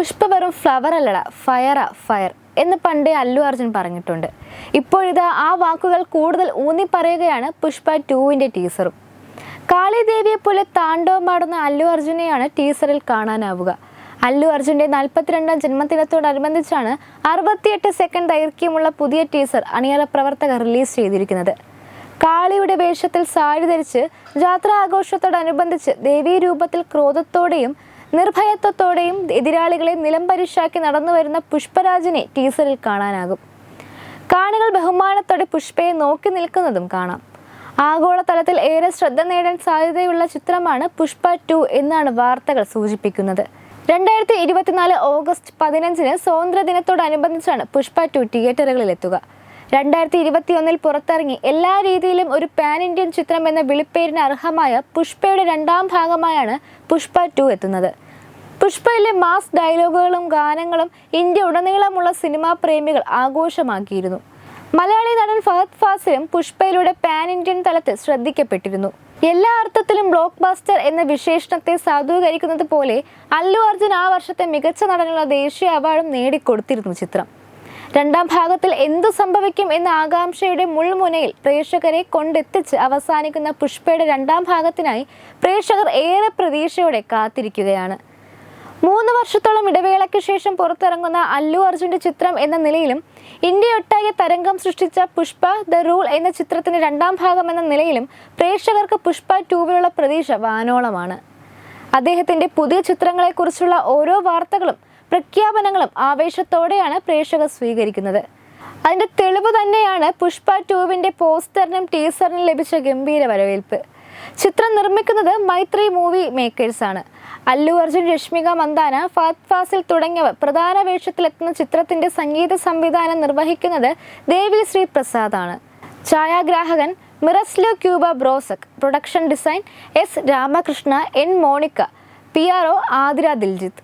പുഷ്പ വെറും ഫ്ലവർ അല്ലടാ ഫയറാ ഫയർ എന്ന് പണ്ടേ അല്ലു അർജുൻ പറഞ്ഞിട്ടുണ്ട്. ഇപ്പോഴിത് ആ വാക്കുകൾ കൂടുതൽ ഊന്നി പറയുകയാണ് പുഷ്പ ടൂവിന്റെ ടീസറും കാളിദേവിയെ പോലെ താണ്ഡവമാടുന്ന അല്ലു അർജുനെയാണ് ടീസറിൽ കാണാനാവുക. അല്ലു അർജുന്റെ നാൽപ്പത്തിരണ്ടാം ജന്മദിനത്തോടനുബന്ധിച്ചാണ് അറുപത്തിയെട്ട് സെക്കൻഡ് ദൈർഘ്യമുള്ള പുതിയ ടീസർ അണിയറ പ്രവർത്തകർ റിലീസ് ചെയ്തിരിക്കുന്നത്. കാളിയുടെ വേഷത്തിൽ സാരി ധരിച്ച് ജാത്രാ ആഘോഷത്തോടനുബന്ധിച്ച് ദേവീ രൂപത്തിൽ ക്രോധത്തോടെയും നിർഭയത്വത്തോടെയും എതിരാളികളെ നിലംപരിശാക്കി നടന്നു വരുന്ന പുഷ്പരാജിനെ ടീസറിൽ കാണാനാകും. കാണികൾ ബഹുമാനത്തോടെ പുഷ്പയെ നോക്കി നിൽക്കുന്നതും കാണാം. ആഗോളതലത്തിൽ ഏറെ ശ്രദ്ധ നേടാൻ സാധ്യതയുള്ള ചിത്രമാണ് പുഷ്പ ടു എന്നാണ് വാർത്തകൾ സൂചിപ്പിക്കുന്നത്. രണ്ടായിരത്തി ഇരുപത്തിനാല് ഓഗസ്റ്റ് പതിനഞ്ചിന് സ്വാതന്ത്ര്യ ദിനത്തോടനുബന്ധിച്ചാണ് പുഷ്പ ടു തിയേറ്ററുകളിൽ എത്തുക രണ്ടായിരത്തി ഇരുപത്തിയൊന്നിൽ പുറത്തിറങ്ങി എല്ലാ രീതിയിലും ഒരു പാൻ ഇന്ത്യൻ ചിത്രം എന്ന വിളിപ്പേരിന് അർഹമായ പുഷ്പയുടെ രണ്ടാം ഭാഗമായാണ് പുഷ്പ ടു എത്തുന്നത്. പുഷ്പയിലെ മാസ് ഡയലോഗുകളും ഗാനങ്ങളും ഇന്ത്യ ഉടനീളമുള്ള സിനിമാ പ്രേമികൾ ആഘോഷമാക്കിയിരുന്നു. മലയാളി നടൻ ഫഹദ് ഫാസിലും പുഷ്പയിലൂടെ പാൻ ഇന്ത്യൻ തലത്തിൽ ശ്രദ്ധിക്കപ്പെട്ടിരുന്നു. എല്ലാ അർത്ഥത്തിലും ബ്ലോക്ക് ബാസ്റ്റർ എന്ന വിശേഷണത്തെ സാധൂകരിക്കുന്നത് പോലെ അല്ലു അർജുൻ ആ വർഷത്തെ മികച്ച നടനുള്ള ദേശീയ അവാർഡും നേടിക്കൊടുത്തിരുന്നു ചിത്രം. രണ്ടാം ഭാഗത്തിൽ എന്തു സംഭവിക്കും എന്ന ആകാംക്ഷയുടെ മുൾമുനയിൽ പ്രേക്ഷകരെ കൊണ്ടെത്തിച്ച് അവസാനിക്കുന്ന പുഷ്പയുടെ രണ്ടാം ഭാഗത്തിനായി പ്രേക്ഷകർ ഏറെ പ്രതീക്ഷയോടെ കാത്തിരിക്കുകയാണ്. മൂന്ന് വർഷത്തോളം ഇടവേളയ്ക്ക് ശേഷം പുറത്തിറങ്ങുന്ന അല്ലു അർജുന്റെ ചിത്രം എന്ന നിലയിലും ഇന്ത്യയൊട്ടാകെ തരംഗം സൃഷ്ടിച്ച പുഷ്പ ദ റൂൾ എന്ന ചിത്രത്തിന്റെ രണ്ടാം ഭാഗം എന്ന നിലയിലും പ്രേക്ഷകർക്ക് പുഷ്പ ടൂവിലുള്ള പ്രതീക്ഷ വാനോളമാണ്. അദ്ദേഹത്തിന്റെ പുതിയ ചിത്രങ്ങളെക്കുറിച്ചുള്ള ഓരോ വാർത്തകളും പ്രഖ്യാപനങ്ങളും ആവേശത്തോടെയാണ് പ്രേക്ഷകർ സ്വീകരിക്കുന്നത്. അതിന്റെ തെളിവ് തന്നെയാണ് പുഷ്പ ടൂവിന്റെ പോസ്റ്ററിനും ടീസറിനും ലഭിച്ച ഗംഭീര വരവേൽപ്പ്. ചിത്രം നിർമ്മിക്കുന്നത് മൈത്രി മൂവി മേക്കേഴ്സ് ആണ് അല്ലു അർജുൻ രശ്മിക മന്ദാന ഫാത് ഫാസിൽ തുടങ്ങിയവർ പ്രധാന വേഷത്തിലെത്തുന്ന ചിത്രത്തിന്റെ സംഗീത സംവിധാനം നിർവഹിക്കുന്നത് ദേവി ശ്രീ പ്രസാദാണ്. ഛായാഗ്രാഹകൻ Miroslaw Kuba Brozek production design S Ramakrishna N Monica P R O Athira Diljith.